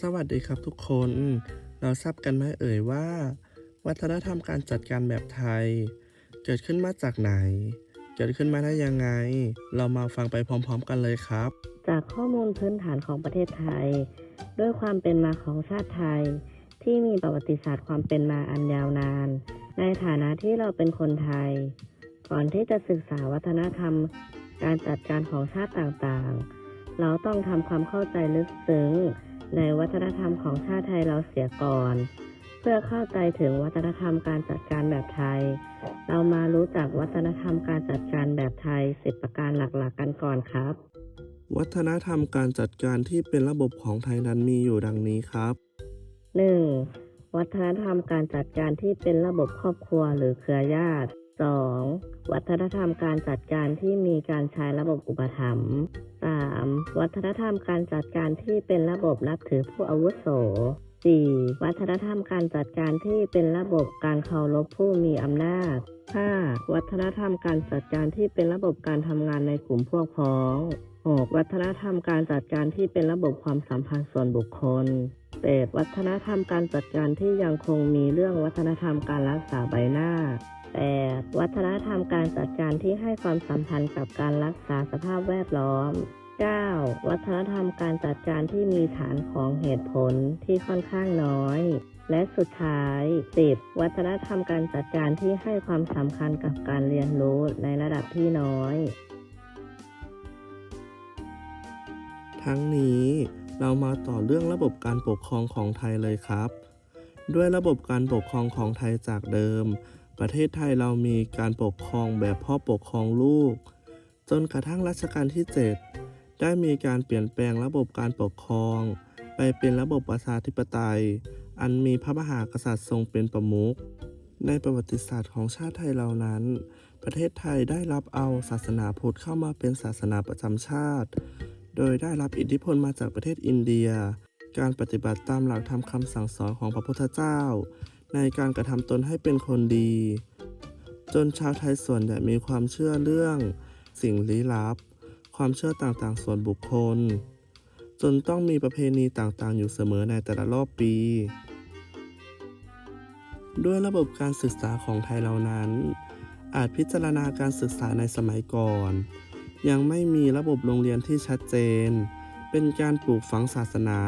สวัสดีครับทุกคน เราทราบกันไหมเอ่ยว่า วัฒนธรรมการจัดการแบบไทย เกิดขึ้นมาจากไหน เกิดขึ้นมาได้ยังไง เรามาฟังไปพร้อม ๆ กันเลยครับ จากข้อมูลพื้นฐานของประเทศไทย ด้วยความเป็นมาของชาติไทย ที่มีประวัติศาสตร์ความเป็นมาอันยาวนาน ในฐานะที่เราเป็นคนไทย ก่อนที่จะศึกษาวัฒนธรรม การจัดการของชาติต่างๆ เราต้องทำความเข้าใจลึกซึ้ง ในวัฒนธรรมของชาติไทยเราเสียก่อน เพื่อเข้าใจถึงวัฒนธรรมการจัดการแบบไทย เรามารู้จักวัฒนธรรมการจัดการแบบไทย10ประการหลักๆกันก่อนครับ วัฒนธรรมการจัดการที่เป็นระบบของไทยนั้นมีอยู่ดังนี้ครับ 1. วัฒนธรรมการจัดการที่เป็นระบบครอบครัวหรือเครือญาติ 2. วัฒนธรรมการจัดการที่มีการใช้ระบบอุปถัมภ์ 3. วัฒนธรรมการจัดการที่เป็นระบบนับถือผู้อาวุโส 4. วัฒนธรรมการจัดการที่เป็นระบบการเคารพผู้มีอำนาจ 5. วัฒนธรรมการจัดการที่เป็นระบบการทำงานในกลุ่มพวกพ้อง 6. วัฒนธรรมการจัดการที่เป็นระบบความสัมพันธ์ส่วนบุคคล 8. วัฒนธรรมการจัดการที่ยังคงมีเรื่องวัฒนธรรมการรักษาใบหน้า 8. วัฒนธรรมการจัดการที่ให้ความสัมพันธ์กับการรักษาสภาพแวดล้อม 9. วัฒนธรรมการจัดการที่มีฐานของเหตุผลที่ค่อนข้างน้อย และสุดท้าย 10. วัฒนธรรมการจัดการที่ให้ความสำคัญกับการเรียนรู้ในระดับที่น้อย ทั้งนี้เรามาต่อเรื่องระบบการปกครองของไทยเลยครับ ด้วยระบบการปกครองของไทยจากเดิม ประเทศไทยเรามีการปกครองแบบพ่อปกครองลูก จนกระทั่งรัชกาลที่ 7 ได้มีการเปลี่ยนแปลงระบบการปกครอง ไปเป็นระบบประชาธิปไตย อันมีพระมหากษัตริย์ทรงเป็นประมุข ในประวัติศาสตร์ของชาติไทยเหล่านั้น ประเทศไทยได้รับเอาศาสนาพุทธเข้ามาเป็นศาสนาประจำชาติ โดยได้รับอิทธิพลมาจากประเทศอินเดีย การปฏิบัติตามหลักธรรมคำสั่งสอนของพระพุทธเจ้า ในการกระทำตนให้เป็นคนดี จนชาวไทยส่วนใหญ่มีความเชื่อเรื่อง สิ่งลี้ลับ ความเชื่อต่างๆ ส่วนบุคคล จนต้องมีประเพณีต่างๆ อยู่เสมอในแต่ละรอบปี ด้วยระบบการศึกษาของไทยเหล่านั้น อาจพิจารณาการศึกษาในสมัยก่อน ยังไม่มีระบบโรงเรียนที่ชัดเจน เป็นการปลูกฝังศาสนา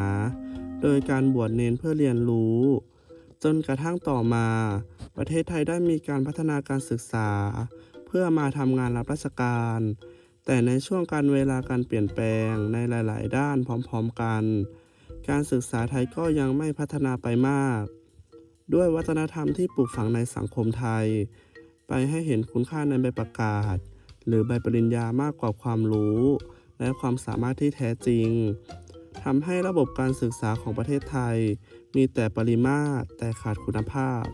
โดยการบวชเนนเพื่อเรียนรู้ จนกระทั่งต่อมา ประเทศไทยได้มีการพัฒนาการศึกษา เพื่อมาทำงานรับราชการ แต่ในช่วงการเวลาการเปลี่ยนแปลงในหลาย ๆ ด้านพร้อม ๆ กัน การศึกษาไทยก็ยังไม่พัฒนาไปมาก ด้วยวัฒนธรรมที่ปลูกฝังในสังคมไทย ไปให้เห็นคุณค่าในใบประกาศ หรือใบปริญญามากกว่าความรู้ และความสามารถที่แท้จริง ทำให้ระบบการศึกษาของประเทศไทย มีแต่ปริมาตรแต่ขาดคุณภาพ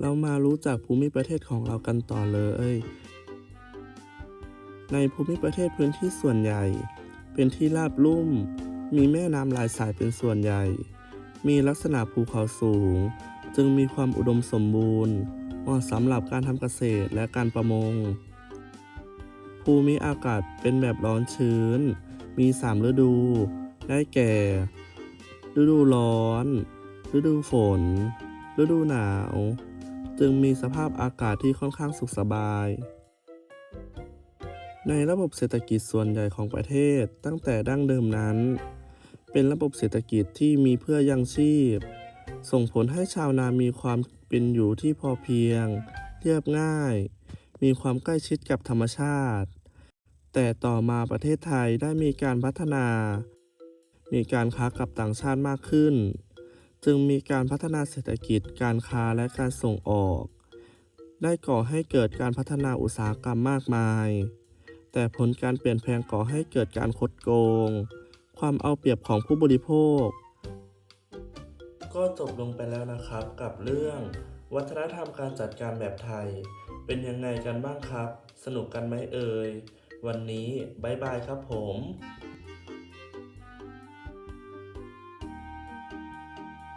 เรามารู้จักภูมิประเทศของเรากันต่อเลย ในภูมิประเทศพื้นที่ส่วนใหญ่ เป็นที่ราบลุ่ม มีแม่น้ำหลายสายเป็นส่วนใหญ่ มีลักษณะภูเขาสูง จึงมีความอุดมสมบูรณ์เหมาะสำหรับการทำเกษตรและการประมง ภูมิอากาศเป็นแบบร้อนชื้น มี 3 ฤดู ได้แก่ ฤดูร้อน ฤดูฝน ฤดูหนาว จึงมีสภาพอากาศที่ค่อนข้างสุขสบาย ในระบบเศรษฐกิจส่วนใหญ่ของประเทศตั้งแต่ดั้งเดิมนั้น เป็นระบบเศรษฐกิจที่มีเพื่อยังชีพ ส่งผลให้ชาวนามีความเป็นอยู่ที่พอเพียง เรียบง่าย มีความใกล้ชิดกับธรรมชาติ แต่ต่อมาประเทศไทยได้มีการพัฒนา มีการค้ากับต่างชาติมากขึ้น จึงมีการพัฒนาเศรษฐกิจการค้าและการส่งออก ได้ก่อให้เกิดการพัฒนาอุตสาหกรรมมากมาย แต่ผลการเปลี่ยนแปลงก่อให้เกิดการคดโกง ความเอาเปรียบของผู้บริโภค ก็จบลงไปแล้วนะครับกับเรื่องวัฒนธรรมการจัดการแบบไทย เป็นยังไงกันบ้างครับ สนุกกันไหมเอ่ย วันนี้บายบายครับผม